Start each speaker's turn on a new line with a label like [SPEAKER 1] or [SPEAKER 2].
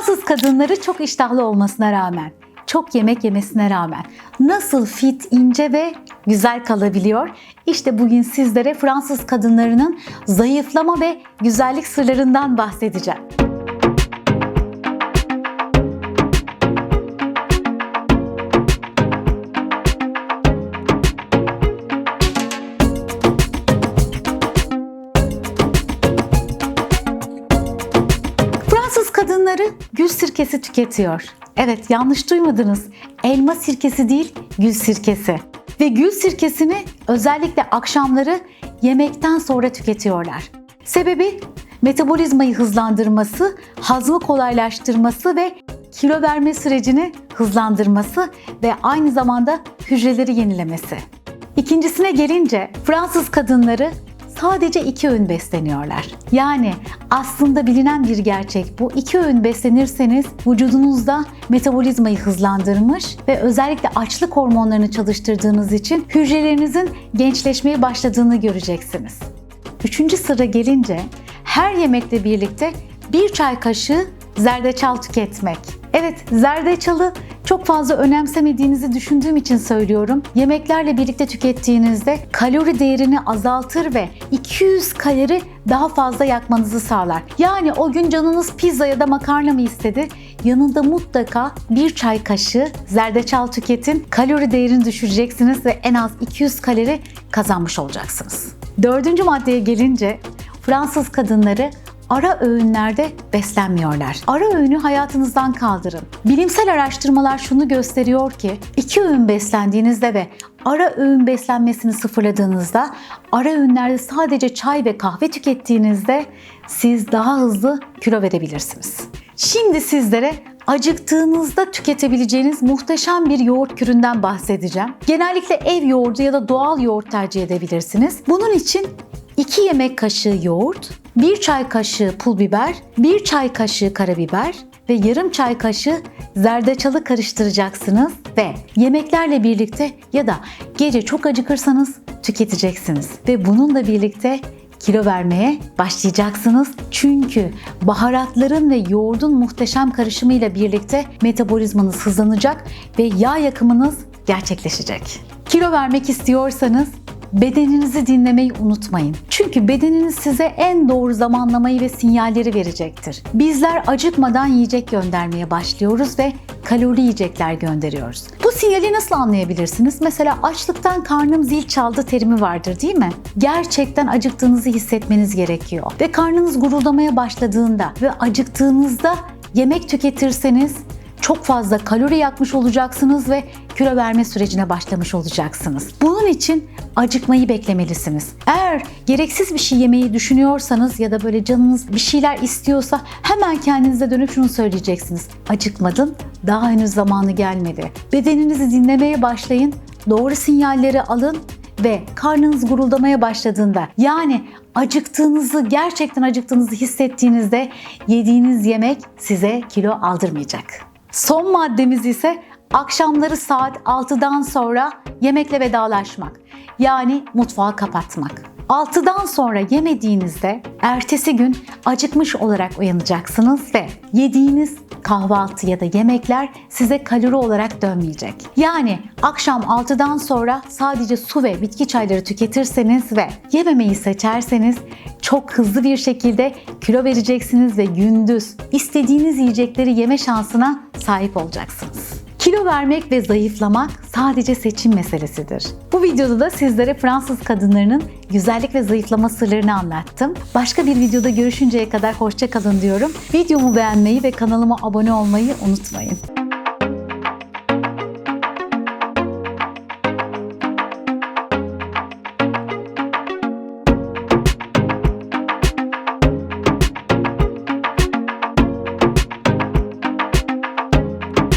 [SPEAKER 1] Fransız kadınları çok iştahlı olmasına rağmen, çok yemek yemesine rağmen nasıl fit, ince ve güzel kalabiliyor? İşte bugün sizlere Fransız kadınlarının zayıflama ve güzellik sırlarından bahsedeceğim. Kadınları gül sirkesi tüketiyor. Evet yanlış duymadınız. Elma sirkesi değil, gül sirkesi. Ve gül sirkesini özellikle akşamları yemekten sonra tüketiyorlar. Sebebi metabolizmayı hızlandırması, hazmı kolaylaştırması ve kilo verme sürecini hızlandırması ve aynı zamanda hücreleri yenilemesi. İkincisine gelince Fransız kadınları sadece iki öğün besleniyorlar. Yani aslında bilinen bir gerçek bu. İki öğün beslenirseniz vücudunuzda metabolizmayı hızlandırmış ve özellikle açlık hormonlarını çalıştırdığınız için hücrelerinizin gençleşmeye başladığını göreceksiniz. Üçüncü sıra gelince her yemekle birlikte bir çay kaşığı zerdeçal tüketmek. Evet, zerdeçalı çok fazla önemsemediğinizi düşündüğüm için söylüyorum. Yemeklerle birlikte tükettiğinizde kalori değerini azaltır ve 200 kalori daha fazla yakmanızı sağlar. Yani o gün canınız pizza ya da makarna mı istedi? Yanında mutlaka bir çay kaşığı zerdeçal tüketin. Kalori değerini düşüreceksiniz ve en az 200 kalori kazanmış olacaksınız. Dördüncü maddeye gelince Fransız kadınları ara öğünlerde beslenmiyorlar. Ara öğünü hayatınızdan kaldırın. Bilimsel araştırmalar şunu gösteriyor ki iki öğün beslendiğinizde ve ara öğün beslenmesini sıfırladığınızda ara öğünlerde sadece çay ve kahve tükettiğinizde siz daha hızlı kilo verebilirsiniz. Şimdi sizlere acıktığınızda tüketebileceğiniz muhteşem bir yoğurt küründen bahsedeceğim. Genellikle ev yoğurdu ya da doğal yoğurt tercih edebilirsiniz. Bunun için 2 yemek kaşığı yoğurt, 1 çay kaşığı pul biber, 1 çay kaşığı karabiber ve yarım çay kaşığı zerdeçalı karıştıracaksınız ve yemeklerle birlikte ya da gece çok acıkırsanız tüketeceksiniz. Ve bununla birlikte kilo vermeye başlayacaksınız. Çünkü baharatların ve yoğurdun muhteşem karışımıyla birlikte metabolizmanız hızlanacak ve yağ yakımınız gerçekleşecek. Kilo vermek istiyorsanız bedeninizi dinlemeyi unutmayın. Çünkü bedeniniz size en doğru zamanlamayı ve sinyalleri verecektir. Bizler acıkmadan yiyecek göndermeye başlıyoruz ve kalori yiyecekler gönderiyoruz. Bu sinyali nasıl anlayabilirsiniz? Mesela açlıktan karnım zil çaldı terimi vardır değil mi? Gerçekten acıktığınızı hissetmeniz gerekiyor. Ve karnınız guruldamaya başladığında ve acıktığınızda yemek tüketirseniz çok fazla kalori yakmış olacaksınız ve kilo verme sürecine başlamış olacaksınız. Bunun için acıkmayı beklemelisiniz. Eğer gereksiz bir şey yemeyi düşünüyorsanız ya da böyle canınız bir şeyler istiyorsa hemen kendinize dönüp şunu söyleyeceksiniz. Acıkmadın, daha henüz zamanı gelmedi. Bedeninizi dinlemeye başlayın, doğru sinyalleri alın ve karnınız guruldamaya başladığında yani acıktığınızı gerçekten acıktığınızı hissettiğinizde yediğiniz yemek size kilo aldırmayacak. Son maddemiz ise akşamları saat 6'dan sonra yemekle vedalaşmak. Yani mutfağı kapatmak. 6'dan sonra yemediğinizde ertesi gün acıkmış olarak uyanacaksınız ve yediğiniz kahvaltı ya da yemekler size kalori olarak dönmeyecek. Yani akşam 6'dan sonra sadece su ve bitki çayları tüketirseniz ve yememeyi seçerseniz çok hızlı bir şekilde kilo vereceksiniz ve gündüz istediğiniz yiyecekleri yeme şansına sahip olacaksınız. Kilo vermek ve zayıflamak sadece seçim meselesidir. Bu videoda da sizlere Fransız kadınlarının güzellik ve zayıflama sırlarını anlattım. Başka bir videoda görüşünceye kadar hoşça kalın diyorum. Videomu beğenmeyi ve kanalıma abone olmayı unutmayın.